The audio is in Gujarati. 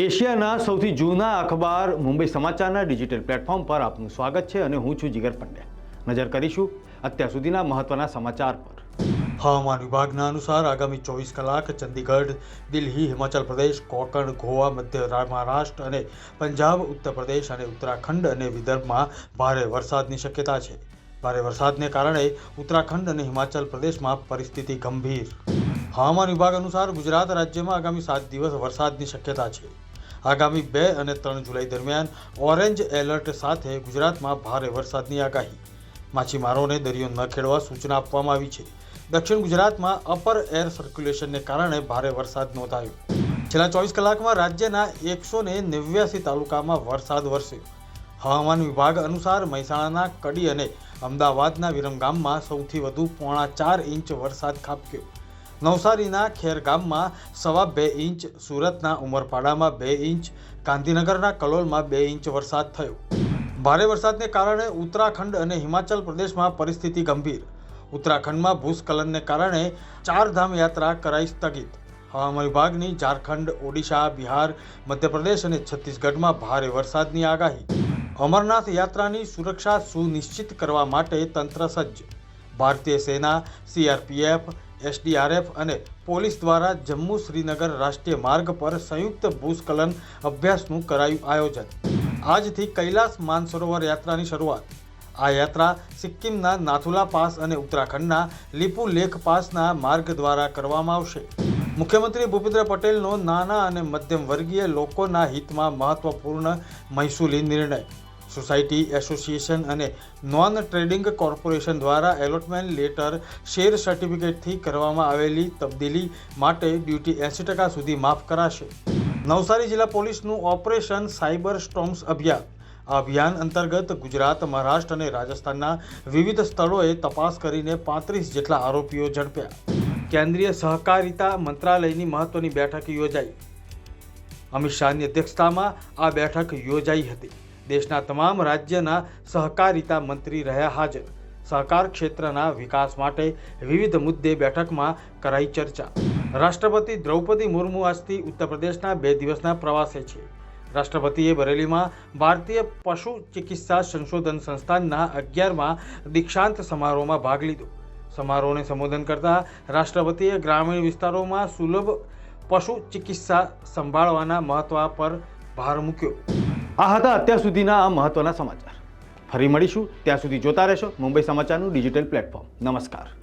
એશિયાના સૌથી જૂના અખબાર મુંબઈ સમાચારના ડિજિટલ પ્લેટફોર્મ પર આપનું સ્વાગત છે અને હું છું જીગર પંડ્યા. નજર કરીશું અત્યાર સુધીના મહત્વના સમાચાર પર. હવામાન વિભાગના અનુસાર આગામી ચોવીસ કલાક ચંદીગઢ, દિલ્હી, હિમાચલ પ્રદેશ, કોંકણ, ગોવા, મધ્ય મહારાષ્ટ્ર અને પંજાબ, ઉત્તર પ્રદેશ અને ઉત્તરાખંડ અને વિદર્ભમાં ભારે વરસાદની શક્યતા છે. ભારે વરસાદને કારણે ઉત્તરાખંડ અને હિમાચલ પ્રદેશમાં પરિસ્થિતિ ગંભીર. હવામાન વિભાગ અનુસાર ગુજરાત રાજ્યમાં આગામી સાત દિવસ વરસાદની શક્યતા છે. આગામી બે અને ત્રણ જુલાઈ દરમિયાન ઓરેન્જ એલર્ટ સાથે ગુજરાતમાં ભારે વરસાદની આગાહી. માછીમારોને દરિયો ન ખેડવા સૂચના આપવામાં આવી છે. દક્ષિણ ગુજરાતમાં અપર એર સર્ક્યુલેશનને કારણે ભારે વરસાદ નોંધાયો. છેલ્લા ચોવીસ કલાકમાં રાજ્યના એકસો ને નેવ્યાસી તાલુકામાં વરસાદ વરસ્યો. હવામાન વિભાગ અનુસાર મહેસાણાના કડી અને અમદાવાદના વિરમગામમાં સૌથી વધુ પોણા ચાર ઇંચ વરસાદ ખાબક્યો. નવસારીના ખેરગામમાં સવા બે ઇંચ, સુરતના ઉમરપાડામાં બે ઇંચ, ગાંધીનગરના કલોલમાં બે ઇંચ વરસાદ થયો. ભારે વરસાદને કારણે ઉત્તરાખંડ અને હિમાચલ પ્રદેશમાં પરિસ્થિતિ ગંભીર. ઉત્તરાખંડમાં ભૂસ્ખલનને કારણે ચારધામ યાત્રા કરાઈ સ્થગિત. હવામાન વિભાગની ઝારખંડ, ઓડિશા, બિહાર, મધ્યપ્રદેશ અને છત્તીસગઢમાં ભારે વરસાદની આગાહી. અમરનાથ યાત્રાની સુરક્ષા સુનિશ્ચિત કરવા માટે તંત્ર સજ્જ. ભારતીય સેના સીઆરપીએફ એસડીઆરએફ અને પોલીસ દ્વારા જમ્મુ શ્રીનગર રાષ્ટ્રીય માર્ગ પર સંયુક્ત ભૂસ્ખલન અભ્યાસનું કરાયું આયોજન. આજથી કૈલાસ માનસરોવર યાત્રાની શરૂઆત. આ યાત્રા સિક્કિમના નાથુલા પાસ અને ઉત્તરાખંડના લીપુ લેખ પાસના માર્ગ દ્વારા કરવામાં આવશે. મુખ્યમંત્રી ભૂપેન્દ્ર પટેલનો નાના અને મધ્યમ વર્ગીય લોકોના હિતમાં મહત્વપૂર્ણ મહેસૂલી નિર્ણય. સોસાયટી એસોસિએશન અને નોન ટ્રેડિંગ કોર્પોરેશન દ્વારા એલોટમેન્ટ લેટર શેર સર્ટિફિકેટથી કરવામાં આવેલી તબદીલી માટે ડ્યુટી એંસી ટકા સુધી માફ કરાશે. નવસારી જિલ્લા પોલીસનું ઓપરેશન સાયબર સ્ટોમ્સ અભિયાન. આ અભિયાન અંતર્ગત ગુજરાત, મહારાષ્ટ્ર અને રાજસ્થાનના વિવિધ સ્થળોએ તપાસ કરીને પાંત્રીસ જેટલા આરોપીઓ ઝડપ્યા. કેન્દ્રીય સહકારિતા મંત્રાલયની મહત્વની બેઠક યોજાઈ. અમિત શાહની અધ્યક્ષતામાં આ બેઠક યોજાઈ હતી. દેશના તમામ રાજ્યના સહકારિતા મંત્રી રહ્યા હાજર. સહકાર ક્ષેત્રના વિકાસ માટે વિવિધ મુદ્દે બેઠકમાં કરાઈ ચર્ચા. રાષ્ટ્રપતિ દ્રૌપદી મુર્મુ આજથી ઉત્તર પ્રદેશના બે દિવસના પ્રવાસે છે. રાષ્ટ્રપતિએ બરેલીમાં ભારતીય પશુ ચિકિત્સા સંશોધન સંસ્થાનના અગિયારમાં દીક્ષાંત સમારોહમાં ભાગ લીધો. સમારોહને સંબોધન કરતા રાષ્ટ્રપતિએ ગ્રામીણ વિસ્તારોમાં સુલભ પશુ ચિકિત્સા સંભાળવાના મહત્વ પર ભાર મૂક્યો. આ હતા અત્યાર સુધીના આ મહત્વના સમાચાર. ફરી મળીશું. ત્યાં સુધી જોતા રહેશો મુંબઈ સમાચારનું ડિજિટલ પ્લેટફોર્મ. નમસ્કાર.